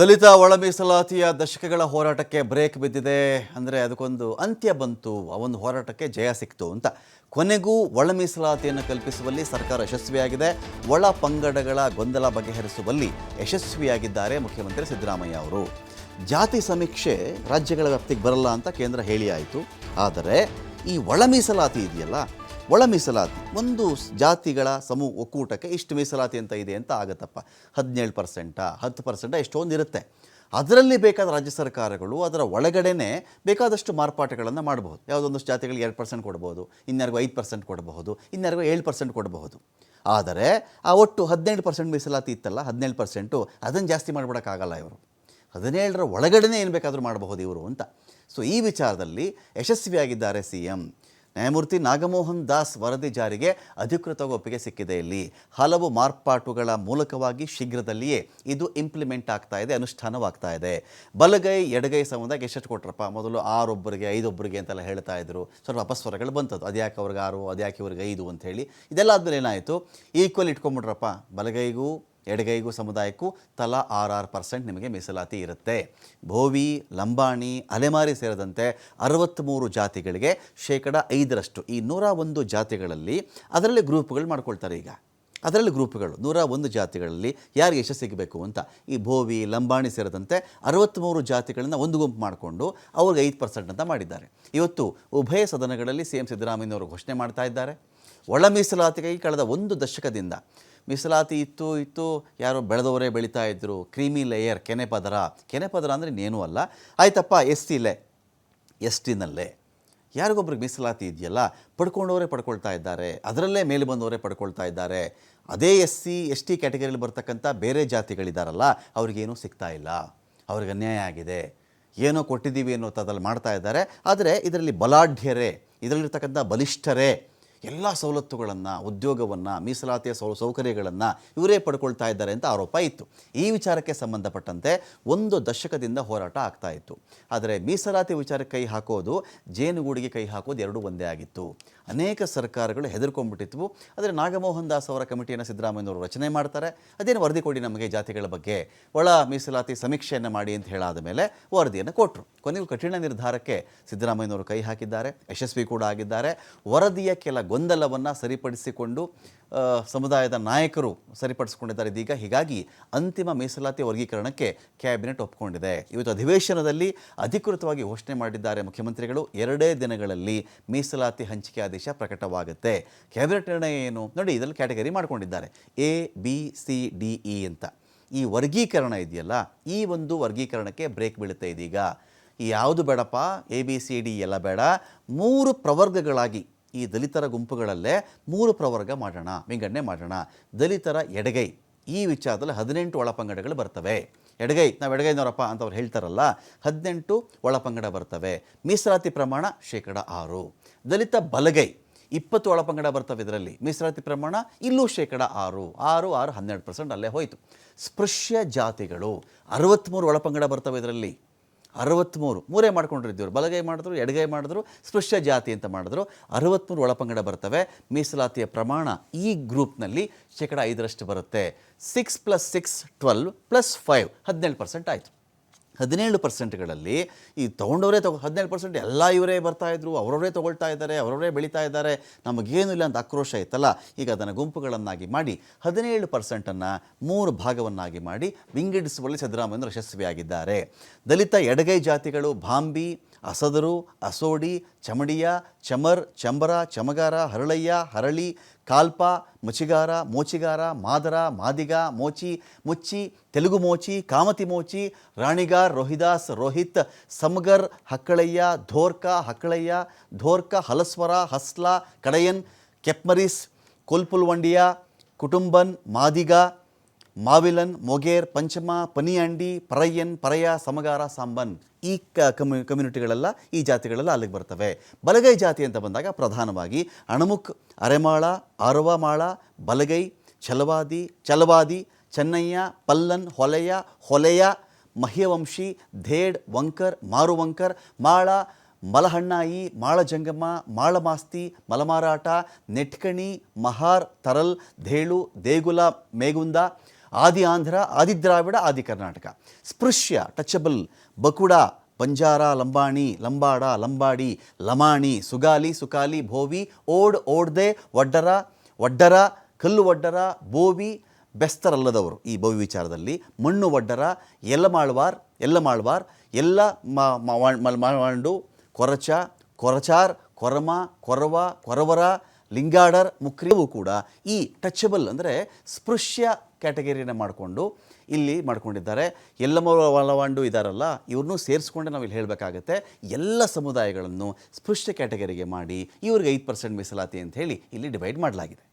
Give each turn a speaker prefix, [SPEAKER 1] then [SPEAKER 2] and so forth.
[SPEAKER 1] ದಲಿತ ಒಳ ಮೀಸಲಾತಿಯ ದಶಕಗಳ ಹೋರಾಟಕ್ಕೆ ಬ್ರೇಕ್ ಬಿದ್ದಿದೆ ಅಂದರೆ ಅದಕ್ಕೊಂದು ಅಂತ್ಯ ಬಂತು. ಆ ಒಂದು ಹೋರಾಟಕ್ಕೆ ಜಯ ಸಿಕ್ತು ಅಂತ. ಕೊನೆಗೂ ಒಳ ಮೀಸಲಾತಿಯನ್ನು ಕಲ್ಪಿಸುವಲ್ಲಿ ಸರ್ಕಾರ ಯಶಸ್ವಿಯಾಗಿದೆ. ಒಳ ಪಂಗಡಗಳ ಗೊಂದಲ ಬಗೆಹರಿಸುವಲ್ಲಿ ಯಶಸ್ವಿಯಾಗಿದ್ದಾರೆ ಮುಖ್ಯಮಂತ್ರಿ ಸಿದ್ದರಾಮಯ್ಯ ಅವರು. ಜಾತಿ ಸಮೀಕ್ಷೆ ರಾಜ್ಯಗಳ ವ್ಯಾಪ್ತಿಗೆ ಬರಲ್ಲ ಅಂತ ಕೇಂದ್ರ ಹೇಳಿ ಆಯಿತು ಆದರೆ ಈ ಒಳ ಮೀಸಲಾತಿ ಇದೆಯಲ್ಲ ಒಳ ಮೀಸಲಾತಿ, ಒಂದು ಜಾತಿಗಳ ಸಮೂಹ ಒಕ್ಕೂಟಕ್ಕೆ ಇಷ್ಟು ಮೀಸಲಾತಿ ಅಂತ ಇದೆ ಅಂತ ಆಗತ್ತಪ್ಪ. ಹದಿನೇಳು ಪರ್ಸೆಂಟಾ, ಹತ್ತು ಪರ್ಸೆಂಟ ಎಷ್ಟೊಂದು ಇರುತ್ತೆ. ಅದರಲ್ಲಿ ಬೇಕಾದ ರಾಜ್ಯ ಸರ್ಕಾರಗಳು ಅದರ ಒಳಗಡೆನೇ ಬೇಕಾದಷ್ಟು ಮಾರ್ಪಾಟಗಳನ್ನು ಮಾಡಬಹುದು. ಯಾವುದೊಂದಷ್ಟು ಜಾತಿಗಳಿಗೆ ಎರಡು ಪರ್ಸೆಂಟ್ ಕೊಡ್ಬೋದು ಇನ್ಯಾರಿಗೂ ಐದು ಪರ್ಸೆಂಟ್ ಕೊಡಬಹುದು, ಇನ್ಯಾರಿಗೂ ಏಳು ಪರ್ಸೆಂಟ್ ಕೊಡಬಹುದು. ಆದರೆ ಆ ಒಟ್ಟು ಹದಿನೆಂಟು ಪರ್ಸೆಂಟ್ ಮೀಸಲಾತಿ ಇತ್ತಲ್ಲ, ಹದಿನೇಳು ಪರ್ಸೆಂಟು ಅದನ್ನು ಜಾಸ್ತಿ ಮಾಡಿಬಿಡೋಕ್ಕಾಗಲ್ಲ ಇವರು. ಹದಿನೇಳರ ಒಳಗಡೆನೇ ಏನು ಬೇಕಾದರೂ ಮಾಡಬಹುದು ಇವರು ಅಂತ. ಸೊ ಈ ವಿಚಾರದಲ್ಲಿ ಯಶಸ್ವಿಯಾಗಿದ್ದಾರೆ ಸಿ ಎಂ. ನ್ಯಾಯಮೂರ್ತಿ ನಾಗಮೋಹನ್ ದಾಸ್ ವರದಿ ಜಾರಿಗೆ ಅಧಿಕೃತ ಒಪ್ಪಿಗೆ ಸಿಕ್ಕಿದೆ ಇಲ್ಲಿ. ಹಲವು ಮಾರ್ಪಾಟುಗಳ ಮೂಲಕವಾಗಿ ಶೀಘ್ರದಲ್ಲಿಯೇ ಇದು ಇಂಪ್ಲಿಮೆಂಟ್ ಆಗ್ತಾ ಇದೆ, ಅನುಷ್ಠಾನವಾಗ್ತಾ ಇದೆ. ಬಲಗೈ, ಎಡಗೈ ಸಂಬಂಧಕ್ಕೆ ಎಷ್ಟು ಕೊಟ್ರಪ್ಪ, ಮೊದಲು ಆರೊಬ್ಬರಿಗೆ, ಐದೊಬ್ಬರಿಗೆ ಅಂತೆಲ್ಲ ಹೇಳ್ತಾ ಇದ್ರು. ಸ್ವಲ್ಪ ಅಪಸ್ವರಗಳು ಬಂತದ್ದು ಅದ್ಯಾಕೆ ಅವ್ರಿಗೆ ಆರು, ಅದ್ಯಾಕೆ ಇವ್ರಿಗೆ ಐದು ಅಂತ ಹೇಳಿ. ಇದೆಲ್ಲ ಆದಮೇಲೆ ಏನಾಯಿತು? ಈಕ್ವಲ್ ಇಟ್ಕೊಂಡ್ಬಿಟ್ರಪ್ಪ ಬಲಗೈಗೂ ಎಡಗೈಗೂ ಸಮುದಾಯಕ್ಕೂ ತಲಾ ಆರು ಆರು ಪರ್ಸೆಂಟ್ ನಿಮಗೆ ಮೀಸಲಾತಿ ಇರುತ್ತೆ. ಭೋವಿ, ಲಂಬಾಣಿ, ಅಲೆಮಾರಿ ಸೇರಿದಂತೆ ಅರವತ್ತ್ಮೂರು ಜಾತಿಗಳಿಗೆ ಶೇಕಡ ಐದರಷ್ಟು ಈ ನೂರ ಒಂದು ಜಾತಿಗಳಲ್ಲಿ ಅದರಲ್ಲಿ ಗ್ರೂಪ್ಗಳು ಮಾಡ್ಕೊಳ್ತಾರೆ ಈಗ. ಅದರಲ್ಲಿ ಗ್ರೂಪ್ಗಳು ನೂರ ಒಂದು ಜಾತಿಗಳಲ್ಲಿ ಯಾರಿಗೆ ಯಶಸ್ಸು ಸಿಗಬೇಕು ಅಂತ ಈ ಭೋವಿ, ಲಂಬಾಣಿ ಸೇರಿದಂತೆ ಅರವತ್ತ್ಮೂರು ಜಾತಿಗಳನ್ನು ಒಂದು ಗುಂಪು ಮಾಡಿಕೊಂಡು ಅವ್ರಿಗೆ ಐದು ಪರ್ಸೆಂಟ್ ಅಂತ ಮಾಡಿದ್ದಾರೆ. ಇವತ್ತು ಉಭಯ ಸದನಗಳಲ್ಲಿ ಸಿ ಎಂ ಸಿದ್ದರಾಮಯ್ಯನವರು ಘೋಷಣೆ ಮಾಡ್ತಾ ಇದ್ದಾರೆ. ಒಳ ಮೀಸಲಾತಿಗಾಗಿ ಕಳೆದ ಒಂದು ದಶಕದಿಂದ ಮೀಸಲಾತಿ ಇತ್ತು ಇತ್ತು. ಯಾರೋ ಬೆಳೆದವರೇ ಬೆಳೀತಾ ಇದ್ದರು ಕ್ರೀಮಿ ಲೇಯರ್, ಕೆನೆ ಪದರ. ಕೆನೆ ಪದರ ಅಂದರೆ ಇನ್ನೇನೂ ಅಲ್ಲ. ಆಯ್ತಪ್ಪ ಎಸ್ ಟಿಲೇ ಎಸ್ ಟಿನಲ್ಲೇ ಯಾರಿಗೊಬ್ರಿಗೆ ಮೀಸಲಾತಿ ಇದೆಯಲ್ಲ? ಪಡ್ಕೊಂಡವರೇ ಪಡ್ಕೊಳ್ತಾ ಇದ್ದಾರೆ. ಅದರಲ್ಲೇ ಮೇಲೆ ಬಂದವರೇ ಪಡ್ಕೊಳ್ತಾ ಇದ್ದಾರೆ. ಅದೇ ಎಸ್ ಸಿ ಎಸ್ ಟಿ ಕ್ಯಾಟಗರಿಯಲ್ಲಿ ಬರ್ತಕ್ಕಂಥ ಬೇರೆ ಜಾತಿಗಳಿದಾರಲ್ಲ ಅವ್ರಿಗೇನೂ ಸಿಗ್ತಾ ಇಲ್ಲ. ಅವ್ರಿಗೆ ಅನ್ಯಾಯ ಆಗಿದೆ. ಏನೋ ಕೊಟ್ಟಿದ್ದೀವಿ ಅನ್ನೋ ಥರದಲ್ಲಿ ಮಾಡ್ತಾ ಇದ್ದಾರೆ. ಆದರೆ ಇದರಲ್ಲಿ ಬಲಾಢ್ಯರೇ, ಇದರಲ್ಲಿರ್ತಕ್ಕಂಥ ಬಲಿಷ್ಠರೇ ಎಲ್ಲ ಸವಲತ್ತುಗಳನ್ನು, ಉದ್ಯೋಗವನ್ನು, ಮೀಸಲಾತಿಯ ಸೌ, ಸೌಕರ್ಯಗಳನ್ನು ಇವರೇ ಪಡ್ಕೊಳ್ತಾ ಇದ್ದಾರೆ ಅಂತ ಆರೋಪ ಇತ್ತು. ಈ ವಿಚಾರಕ್ಕೆ ಸಂಬಂಧಪಟ್ಟಂತೆ ಒಂದು ದಶಕದಿಂದ ಹೋರಾಟ ಆಗ್ತಾ ಇತ್ತು. ಆದರೆ ಮೀಸಲಾತಿ ವಿಚಾರಕ್ಕೆ ಕೈ ಹಾಕೋದು, ಜೇನುಗೂಡಿಗೆ ಕೈ ಹಾಕೋದು ಎರಡೂ ಒಂದೇ ಆಗಿತ್ತು. ಅನೇಕ ಸರ್ಕಾರಗಳು ಹೆದರ್ಕೊಂಡ್ಬಿಟ್ಟಿದ್ವು. ಆದರೆ ನಾಗಮೋಹನ್ ದಾಸ್ ಅವರ ಕಮಿಟಿಯನ್ನು ಸಿದ್ದರಾಮಯ್ಯನವರು ರಚನೆ ಮಾಡ್ತಾರೆ. ಅದೇನು ವರದಿ ಕೊಡಿ ನಮಗೆ ಜಾತಿಗಳ ಬಗ್ಗೆ. ಒಳ ಮೀಸಲಾತಿ ಸಮೀಕ್ಷೆಯನ್ನು ಮಾಡಿ ಅಂತ ಹೇಳಾದ ಮೇಲೆ ವರದಿಯನ್ನು ಕೊಟ್ಟರು ಕೊನೆಗೂ ಕಠಿಣ ನಿರ್ಧಾರಕ್ಕೆ ಸಿದ್ದರಾಮಯ್ಯನವರು ಕೈ ಹಾಕಿದ್ದಾರೆ. ಯಶಸ್ವಿ ಕೂಡ ಆಗಿದ್ದಾರೆ. ವರದಿಯ ಕೆಲ ಗೊಂದಲವನ್ನು ಸರಿಪಡಿಸಿಕೊಂಡು ಸಮುದಾಯದ ನಾಯಕರು ಸರಿಪಡಿಸಿಕೊಂಡಿದ್ದಾರೆ. ಇದೀಗ ಹೀಗಾಗಿ ಅಂತಿಮ ಮೀಸಲಾತಿ ವರ್ಗೀಕರಣಕ್ಕೆ ಕ್ಯಾಬಿನೆಟ್ ಒಪ್ಪಿಕೊಂಡಿದೆ ಇವತ್ತು ಅಧಿವೇಶನದಲ್ಲಿ ಅಧಿಕೃತವಾಗಿ ಘೋಷಣೆ ಮಾಡಿದ್ದಾರೆ ಮುಖ್ಯಮಂತ್ರಿಗಳು. ಎರಡೇ ದಿನಗಳಲ್ಲಿ ಮೀಸಲಾತಿ ಹಂಚಿಕೆ ಆದೇಶ ಪ್ರಕಟವಾಗುತ್ತೆ. ಕ್ಯಾಬಿನೆಟ್ ನಿರ್ಣಯ ಏನು? ನೋಡಿ, ಇದರಲ್ಲಿ ಕ್ಯಾಟಗರಿ ಮಾಡ್ಕೊಂಡಿದ್ದಾರೆ. A, B, C, D, E ಅಂತ. ಈ ವರ್ಗೀಕರಣ ಇದೆಯಲ್ಲ, ಈ ಒಂದು ವರ್ಗೀಕರಣಕ್ಕೆ ಬ್ರೇಕ್ ಬೀಳುತ್ತೆ ಇದೀಗ. ಯಾವುದು ಬೇಡಪ್ಪ? ಎ, ಬಿ, ಸಿ, ಡಿ ಎಲ್ಲ ಬೇಡ. ಮೂರು ಪ್ರವರ್ಗಗಳಾಗಿ ಈ ದಲಿತರ ಗುಂಪುಗಳಲ್ಲೇ ಮೂರು ಪ್ರವರ್ಗ ಮಾಡೋಣ ವಿಂಗಡಣೆ ಮಾಡೋಣ. ದಲಿತರ ಎಡಗೈ, ಈ ವಿಚಾರದಲ್ಲಿ ಹದಿನೆಂಟು ಒಳಪಂಗಡಗಳು ಬರ್ತವೆ. ಎಡಗೈ, ನಾವು ಎಡಗೈನವರಪ್ಪ ಅಂತ ಅವ್ರು ಹೇಳ್ತಾರಲ್ಲ, ಹದಿನೆಂಟು ಒಳಪಂಗಡ ಬರ್ತವೆ. ಮೀಸಲಾತಿ ಪ್ರಮಾಣ ಶೇಕಡ ಆರು. ದಲಿತ ಬಲಗೈ, ಇಪ್ಪತ್ತು ಒಳಪಂಗಡ ಬರ್ತವೆ ಇದರಲ್ಲಿ. ಮೀಸಲಾತಿ ಪ್ರಮಾಣ ಇಲ್ಲೂ ಶೇಕಡ ಆರು. ಆರು ಆರು, ಹನ್ನೆರಡು ಪರ್ಸೆಂಟ್ ಅಲ್ಲೇ ಹೋಯಿತು. ಸ್ಪೃಶ್ಯ ಜಾತಿಗಳು ಅರವತ್ತ್ಮೂರು ಒಳಪಂಗಡ ಬರ್ತವೆ ಇದರಲ್ಲಿ. ಅರವತ್ತ್ಮೂರು ಮೂರೇ ಮಾಡ್ಕೊಂಡಿದ್ದೀವ್ರು ಬಲಗೈ ಮಾಡಿದ್ರು, ಎಡಗೈ ಮಾಡಿದ್ರು, ಸ್ಪೃಶ್ಯ ಜಾತಿ ಅಂತ ಮಾಡಿದ್ರು. ಅರವತ್ತ್ಮೂರು ಒಳಪಂಗಡ ಬರ್ತವೆ. ಮೀಸಲಾತಿಯ ಪ್ರಮಾಣ ಈ ಗ್ರೂಪ್ನಲ್ಲಿ ಶೇಕಡ ಐದರಷ್ಟು ಬರುತ್ತೆ. Six plus six twelve plus five ಹದಿನೇಳು ಪರ್ಸೆಂಟ್ ಆಯಿತು. ಹದಿನೇಳು ಪರ್ಸೆಂಟ್ಗಳಲ್ಲಿ ಈ ತೊಗೊಂಡವರೇ ತಗೋ, ಹದಿನೇಳು ಪರ್ಸೆಂಟ್ ಎಲ್ಲ ಇವರೇ ಬರ್ತಾಯಿದ್ರು ಅವರವರೇ ತೊಗೊಳ್ತಾ ಇದ್ದಾರೆ, ಅವರವರೇ ಬೆಳೀತಾ ಇದ್ದಾರೆ, ನಮಗೇನು ಇಲ್ಲ ಅಂತ ಆಕ್ರೋಶ ಇತ್ತಲ್ಲ, ಈಗ ಅದನ್ನು ಗುಂಪುಗಳನ್ನಾಗಿ ಮಾಡಿ ಹದಿನೇಳು ಪರ್ಸೆಂಟನ್ನು ಮೂರು ಭಾಗವನ್ನಾಗಿ ಮಾಡಿ ವಿಂಗಡಿಸುವಲ್ಲಿ ಸಿದ್ದರಾಮಯ್ಯರು ಯಶಸ್ವಿಯಾಗಿದ್ದಾರೆ. ದಲಿತ ಎಡಗೈ ಜಾತಿಗಳು ಭಾಂಬಿ ಅಸದರು, ಅಸೋಡಿ, ಚಮಡಿಯ, ಚಮರ್, ಚಂಬರ, ಚಮಗಾರ, ಹರಳಯ್ಯ, ಹರಳಿ, ಕಾಲ್ಪ, ಮುಚಿಗಾರ, ಮೋಚಿಗಾರ, ಮಾದರ, ಮಾದಿಗ, ಮೋಚಿ, ಮುಚ್ಚಿ, ತೆಲುಗು ಮೋಚಿ, ಕಾಮತಿ ಮೋಚಿ, ರಾಣಿಗಾರ್, ರೋಹಿದಾಸ್, ರೋಹಿತ್, ಸಮಗರ್, ಹಕ್ಕಳಯ್ಯ, ಧೋರ್ಕ ಹಕ್ಕಳಯ್ಯ, ಧೋರ್ಕ, ಹಲಸ್ವರ, ಹಸ್ಲ, ಕಡಯನ್, ಕೆಪ್ಮರಿಸ್, ಕೊಲ್ಪುಲ್ವಂಡಿಯ, ಕುಟುಂಬನ್, ಮಾದಿಗ ಮಾವಿಲನ್, ಮೊಗೇರ್, ಪಂಚಮ ಪನಿಯಾಂಡಿ ಪರಯ್ಯನ್ ಪರಯ ಸಮಗಾರ, ಸಾಂಬನ್ ಈ ಕಮ್ಯು ಕಮ್ಯುನಿಟಿಗಳೆಲ್ಲ ಈ ಜಾತಿಗಳೆಲ್ಲ ಅಲ್ಲಿಗೆ ಬರ್ತವೆ. ಬಲಗೈ ಜಾತಿ ಅಂತ ಬಂದಾಗ ಪ್ರಧಾನವಾಗಿ ಅಣಮುಕ್ ಅರೆಮಾಳ ಆರವಮಾಳ ಬಲಗೈ, ಛಲವಾದಿ ಛಲವಾದಿ, ಚೆನ್ನಯ್ಯ, ಪಲ್ಲನ್ ಹೊಲೆಯ ಹೊಲೆಯ ಮಹ್ಯವಂಶಿ, ಧೇಡ್, ವಂಕರ್, ಮಾರುವಂಕರ್, ಮಾಳ, ಮಲಹಣ್ಣಾಯಿ ಮಾಳಜಂಗಮ ಮಾಳಮಾಸ್ತಿ, ಮಲಮಾರಾಟ, ನೆಟ್ಕಣಿ, ಮಹಾರ್, ತರಲ್, ಧೇಳು, ದೇಗುಲ, ಮೇಗುಂದ ಆದಿ ಆಂಧ್ರ, ಆದಿ ದ್ರಾವಿಡ, ಆದಿ ಕರ್ನಾಟಕ. ಸ್ಪೃಶ್ಯ, ಟಚಬಲ್, ಬಕುಡ, ಬಂಜಾರ, ಲಂಬಾಣಿ, ಲಂಬಾಡ, ಲಂಬಾಡಿ, ಲಮಾಣಿ, ಸುಗಾಲಿ, ಸುಕಾಲಿ, ಭೋವಿ, ಓಡ್, ಓಡ್ದೆ ಒಡ್ಡರ ಒಡ್ಡರ ಕಲ್ಲು ಒಡ್ಡರ ಬೋವಿ, ಬೆಸ್ತರಲ್ಲದವರು ಈ ಭವ್ಯ ವಿಚಾರದಲ್ಲಿ. ಮಣ್ಣು ಒಡ್ಡರ ಎಲ್ಲಮಾಳ್ವಾರ್ ಎಲ್ಲಮಾಳ್ವಾರ್ ಎಲ್ಲ ಮ- ಮ- ಮಲ್- ಮಾಳ್ವಾಂಡು ಕೊರಚ, ಕೊರಚಾರ್, ಕೊರಮ, ಕೊರವ, ಕೊರವರ, ಲಿಂಗಾಡರ್ ಮುಕ್ರಿಯವೂ ಕೂಡ ಈ ಟಚಬಲ್ ಅಂದರೆ ಸ್ಪೃಶ್ಯ ಕ್ಯಾಟಗರಿನ ಮಾಡಿಕೊಂಡು ಇಲ್ಲಿ ಮಾಡ್ಕೊಂಡಿದ್ದಾರೆ. ಎಲ್ಲಮ ಒಳವಾಂಡು ಇದ್ದಾರಲ್ಲ ಇವ್ರನ್ನೂ ಸೇರಿಸ್ಕೊಂಡೆ ನಾವು ಇಲ್ಲಿ ಹೇಳಬೇಕಾಗತ್ತೆ. ಎಲ್ಲ ಸಮುದಾಯಗಳನ್ನು ಸ್ಪೃಶ್ಯ ಕ್ಯಾಟಗರಿಗೆ ಮಾಡಿ, ಇವ್ರಿಗೆ ಐದು ಪರ್ಸೆಂಟ್ ಮೀಸಲಾತಿ ಅಂತ ಹೇಳಿ ಇಲ್ಲಿ ಡಿವೈಡ್ ಮಾಡಲಾಗಿದೆ.